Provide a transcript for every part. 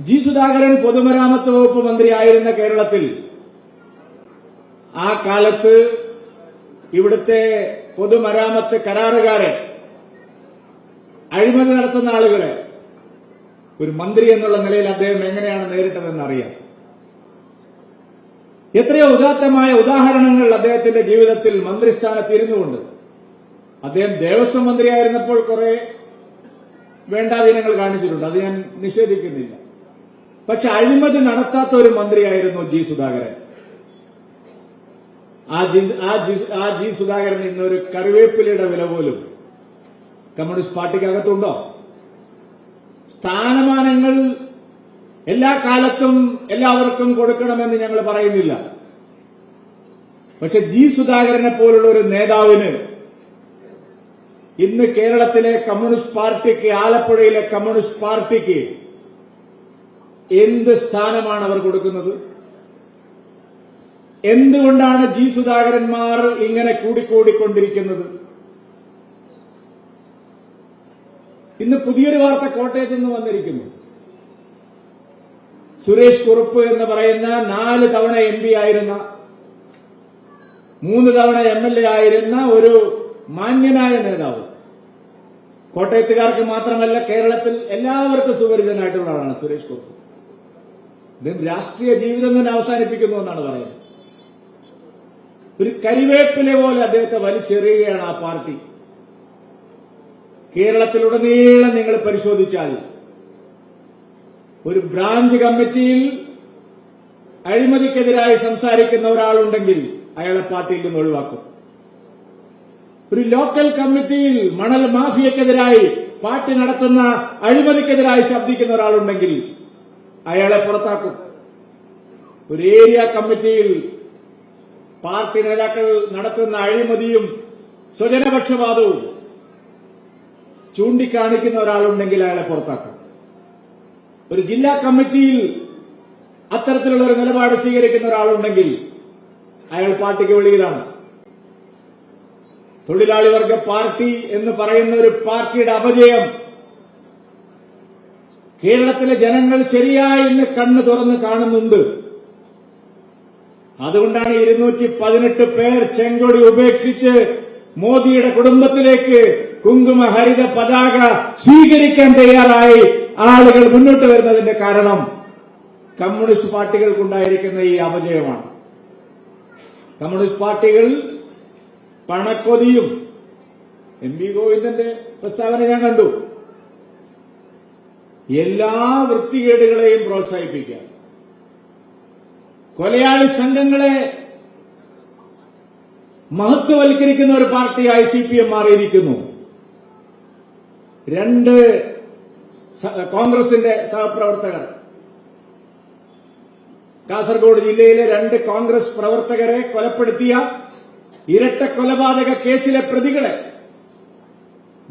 G Sudhakaran പൊതുമരാമത്ത് വകുപ്പ് മന്ത്രിയായിരുന്ന കേരളത്തിൽ ആ കാലത്ത് ഇവിടുത്തെ പൊതുമരാമത്ത് കരാറുകാരൻ അഴിമതി നടത്തുന്ന ആളുകളെ ഒരു മന്ത്രി എന്നുള്ള നിലയിൽ അദ്ദേഹം എങ്ങനെയാണ് നേരിട്ടതെന്ന് അറിയാം. എത്രയോ ഉദാത്തമായ ഉദാഹരണങ്ങൾ അദ്ദേഹത്തിന്റെ ജീവിതത്തിൽ മന്ത്രിസ്ഥാനത്ത് ഇരുന്നുകൊണ്ട്. അദ്ദേഹം ദേവസ്വം മന്ത്രിയായിരുന്നപ്പോൾ കുറെ വേണ്ടാധീനങ്ങൾ കാണിച്ചിട്ടുണ്ട്. അത് ഞാൻ നിഷേധിക്കുന്നില്ല. പക്ഷെ അഴിമതി നടത്താത്ത ഒരു മന്ത്രിയായിരുന്നു ജി സുധാകരൻ. ആ ജി ആ ജി സുധാകരൻ ഇന്നൊരു കറിവേപ്പിലയുടെ വില പോലും കമ്മ്യൂണിസ്റ്റ് പാർട്ടിക്കകത്തുണ്ടോ? സ്ഥാനമാനങ്ങൾ എല്ലാ കാലത്തും എല്ലാവർക്കും കൊടുക്കണമെന്ന് ഞങ്ങൾ പറയുന്നില്ല. പക്ഷെ ജി സുധാകരനെ പോലുള്ള ഒരു നേതാവിന് ഇന്ന് കേരളത്തിലെ കമ്മ്യൂണിസ്റ്റ് പാർട്ടിക്ക് ആലപ്പുഴയിലെ കമ്മ്യൂണിസ്റ്റ് പാർട്ടിക്ക് എന്ത് സ്ഥാനമാണ് അവർ കൊടുക്കുന്നത്? എന്തുകൊണ്ടാണ് ജി സുധാകരന്മാർ ഇങ്ങനെ കൂടിക്കൂടിക്കൊണ്ടിരിക്കുന്നത്? ഇന്ന് പുതിയൊരു വാർത്ത കോട്ടയത്ത് നിന്ന് വന്നിരിക്കുന്നു. സുരേഷ് കുറുപ്പ് എന്ന് പറയുന്ന നാല് തവണ എം പി ആയിരുന്ന മൂന്ന് തവണ എം എൽ എ ആയിരുന്ന ഒരു മാന്യനായ നേതാവ്. കോട്ടയത്തുകാർക്ക് മാത്രമല്ല കേരളത്തിൽ എല്ലാവർക്കും സുപരിചിതനായിട്ടുള്ള ആളാണ് സുരേഷ് കുറുപ്പ്. രാഷ്ട്രീയ ജീവിതം തന്നെ അവസാനിപ്പിക്കുന്നു എന്നാണ് പറയുന്നത്. ഒരു കരിവേപ്പിലെ പോലെ അദ്ദേഹത്തെ വലിച്ചെറിയുകയാണ് ആ പാർട്ടി. കേരളത്തിലുടനീളം നിങ്ങൾ പരിശോധിച്ചാൽ ഒരു ബ്രാഞ്ച് കമ്മിറ്റിയിൽ അഴിമതിക്കെതിരായി സംസാരിക്കുന്ന ഒരാളുണ്ടെങ്കിൽ അയാളെ പാർട്ടിയിൽ നിന്ന് ഒഴിവാക്കും. ഒരു ലോക്കൽ കമ്മിറ്റിയിൽ മണൽ മാഫിയക്കെതിരായി പാർട്ടി നടത്തുന്ന അഴിമതിക്കെതിരായി ശബ്ദിക്കുന്ന ഒരാളുണ്ടെങ്കിൽ അയാളെ പുറത്താക്കും. ഒരു ഏരിയ കമ്മിറ്റിയിൽ പാർട്ടി നേതാക്കൾ നടത്തുന്ന അഴിമതിയും സ്വജനപക്ഷപാതവും ചൂണ്ടിക്കാണിക്കുന്ന ഒരാളുണ്ടെങ്കിൽ അയാളെ പുറത്താക്കും. ഒരു ജില്ലാ കമ്മിറ്റിയിൽ അത്തരത്തിലുള്ള ഒരു നിലപാട് സ്വീകരിക്കുന്ന ഒരാളുണ്ടെങ്കിൽ അയാൾ പാർട്ടിക്ക് വെളിയിലാണ്. തൊഴിലാളി വർഗ പാർട്ടി എന്ന് പറയുന്ന ഒരു പാർട്ടിയുടെ അപജയം കേരളത്തിലെ ജനങ്ങൾ ശരിയായി ഇന്ന് കണ്ണു തുറന്ന് കാണുന്നുണ്ട്. അതുകൊണ്ടാണ് ഇരുന്നൂറ്റി പതിനെട്ട് പേർ ചെങ്കൊടി ഉപേക്ഷിച്ച് മോദിയുടെ കുടുംബത്തിലേക്ക് കുങ്കുമ ഹരിത പതാക സ്വീകരിക്കാൻ തയ്യാറായി ആളുകൾ മുന്നോട്ട് വരുന്നതിന്റെ കാരണം കമ്മ്യൂണിസ്റ്റ് പാർട്ടികൾക്കുണ്ടായിരിക്കുന്ന ഈ അപജയമാണ്. കമ്മ്യൂണിസ്റ്റ് പാർട്ടികൾ പണക്കൊതിയും എം വി ഗോവിന്ദന്റെ പ്രസ്താവന ഞാൻ കണ്ടു. എല്ലാ വൃത്തികേടുകളെയും പ്രോത്സാഹിപ്പിക്കുക. കൊലയാളി സംഘങ്ങളെ മഹത്വവൽക്കരിക്കുന്ന ഒരു പാർട്ടിയായി സി പി എം മാറിയിരിക്കുന്നു. രണ്ട് കോൺഗ്രസിന്റെ സഹപ്രവർത്തകർ. കാസർഗോഡ് ജില്ലയിലെ രണ്ട് കോൺഗ്രസ് പ്രവർത്തകരെ കൊലപ്പെടുത്തിയ ഇരട്ട കൊലപാതക കേസിലെ പ്രതികളെ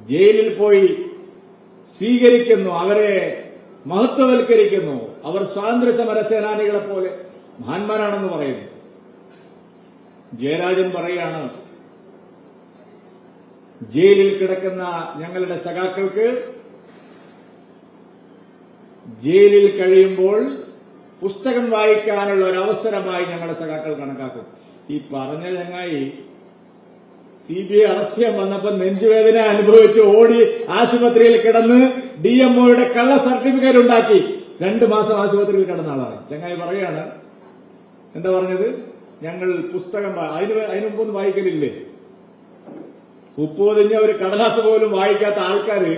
ജയിലിൽ പോയി സ്വീകരിക്കുന്നു അവരെ മഹത്വവൽക്കരിക്കുന്നു. അവർ സ്വാതന്ത്ര്യ സമര സേനാനികളെ പോലെ മഹാന്മാരാണെന്ന് പറയുന്നു. ജയരാജൻ പറയാണ് ജയിലിൽ കിടക്കുന്ന ഞങ്ങളുടെ സഖാക്കൾക്ക് ജയിലിൽ കഴിയുമ്പോൾ പുസ്തകം വായിക്കാനുള്ള ഒരു അവസരമായി ഞങ്ങളുടെ സഖാക്കൾ കണക്കാക്കും. ഈ പറഞ്ഞ ചങ്ങായി സി ബി ഐ അറസ്റ്റ് ചെയ്യാൻ വന്നപ്പോൾ നെഞ്ചുവേദന അനുഭവിച്ച് ഓടി ആശുപത്രിയിൽ കിടന്ന് ഡി എംഒയുടെ കള്ള സർട്ടിഫിക്കറ്റ് ഉണ്ടാക്കി. രണ്ടു മാസം ആശുപത്രിയിൽ കിടന്ന ആളാണ്. ചങ്ങായി പറയാണ്. എന്താ പറഞ്ഞത്? ഞങ്ങൾ പുസ്തകം അതിന് അതിനുമ്പൊന്നും അതിന് വായിക്കലില്ലേ? ഉപ്പോതിഞ്ഞ ഒരു കടലാസ് പോലും വായിക്കാത്ത ആൾക്കാര്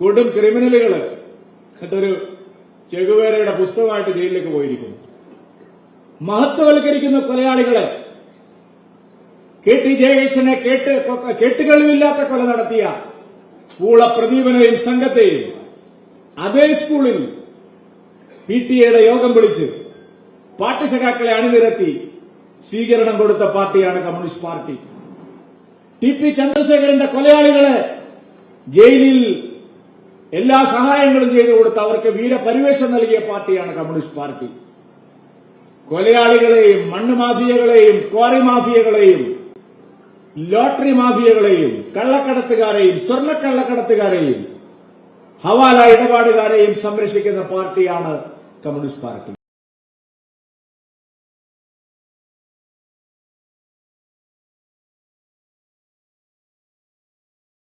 കൊടും ക്രിമിനലുകൾ എന്നിട്ടൊരു ചെകുവേരയുടെ പുസ്തകമായിട്ട് ജയിലിലേക്ക് പോയിരിക്കുന്നു. മഹത്വവൽക്കരിക്കുന്ന കൊലയാളികളെ കെ ടി ജയകേശനെ കേട്ട് കേട്ടുകളില്ലാത്ത കൊല നടത്തിയ പൂള പ്രദീപനെയും സംഘത്തെയും അതേ സ്കൂളിൽ പി ടി എയുടെ യോഗം വിളിച്ച് പാർട്ടി സഖാക്കളെ അണിനിരത്തി സ്വീകരണം കൊടുത്ത പാർട്ടിയാണ് കമ്മ്യൂണിസ്റ്റ് പാർട്ടി. ടി പി ചന്ദ്രശേഖരന്റെ കൊലയാളികളെ ജയിലിൽ എല്ലാ സഹായങ്ങളും ചെയ്തു കൊടുത്ത് അവർക്ക് വീരപരിവേഷം നൽകിയ പാർട്ടിയാണ് കമ്മ്യൂണിസ്റ്റ് പാർട്ടി. കൊലയാളികളെയും മണ്ണ് മാഫിയകളെയും ക്വാറി മാഫിയകളെയും ലോട്ടറി മാഫിയകളെയും കള്ളക്കടത്തുകാരെയും സ്വർണക്കള്ളക്കടത്തുകാരെയും ഹവാല ഇടപാടുകാരെയും സംരക്ഷിക്കുന്ന പാർട്ടിയാണ് കമ്മ്യൂണിസ്റ്റ് പാർട്ടി.